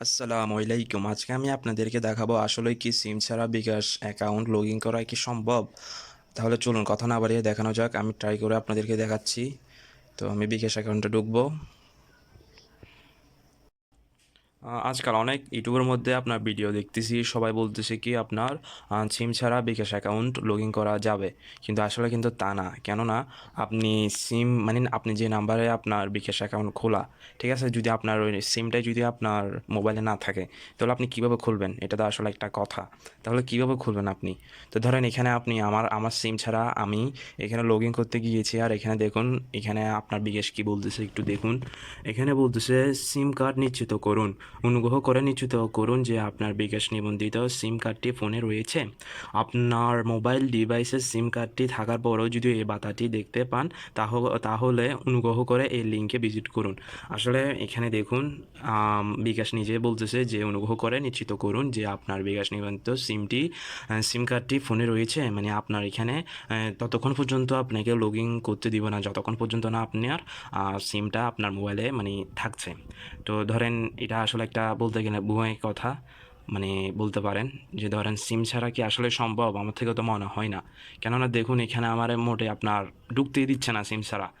আসসালামু আলাইকুম। আজকে আমি আপনাদেরকে দেখাবো আসলে কি সিম ছাড়া বিকাশ অ্যাকাউন্ট লগ ইন করা কি সম্ভব? তাহলে চলুন কথা না বাড়িয়ে দেখানো যাক। আমি ট্রাই করে আপনাদেরকে দেখাচ্ছি। তো আমি বিকাশ অ্যাকাউন্টে ঢুকবো। আজকাল অনেক ইউটিউবের মধ্যে আপনার ভিডিও দেখতেছি, সবাই বলতেছে কি আপনার সিম ছাড়া বিকাশ অ্যাকাউন্ট লগ ইন করা যাবে। কিন্তু আসলে কিন্তু তা না। কেননা আপনি সিম মানে আপনি যে নাম্বারে আপনার বিকাশ অ্যাকাউন্ট খোলা, ঠিক আছে? যদি আপনার ওই সিমটাই যদি আপনার মোবাইলে না থাকে, তাহলে আপনি কীভাবে খুলবেন? এটা তো আসলে একটা কথা। তাহলে কীভাবে খুলবেন আপনি? তো ধরেন এখানে আপনি আমার আমার সিম ছাড়া আমি এখানে লগ ইন করতে গিয়েছি, আর এখানে দেখুন, এখানে আপনার বিকাশ কি বলতেছে একটু দেখুন। এখানে বলতেছে সিম কার্ড নিশ্চিত করুন। অনুগ্রহ করে নিশ্চিত করুন যে আপনার বিকাশ নিবন্ধিত সিম কার্ডটি ফোনে রয়েছে। আপনার মোবাইল ডিভাইসের সিম কার্ডটি থাকার পরেও যদি এই বাতাটি দেখতে পান, তাহ- তাহলে অনুগ্রহ করে এই লিঙ্কে ভিজিট করুন। আসলে এখানে দেখুন বিকাশ নিজে বলতেছে যে অনুগ্রহ করে নিশ্চিত করুন যে আপনার বিকাশ নিবন্ধিত সিমটি সিম কার্ডটি ফোনে রয়েছে। মানে আপনার এখানে ততক্ষণ পর্যন্ত আপনাকে লগ ইন করতে দিব না। যতক্ষণ পর্যন্ত না আপনার সিমটা আপনার মোবাইলে মানে থাকছে। তো ধরেন এটা আসলে একটা বলতে গেলে বুয়ে কথা মানে বলতে পারেন যে ধরেন সিম ছাড়া কি আসলে সম্ভব? আমার থেকে তো মনে হয় না। কেননা দেখুন, এখানে আমার মোটে আপনার ঢুকতেই দিচ্ছে না সিম ছাড়া।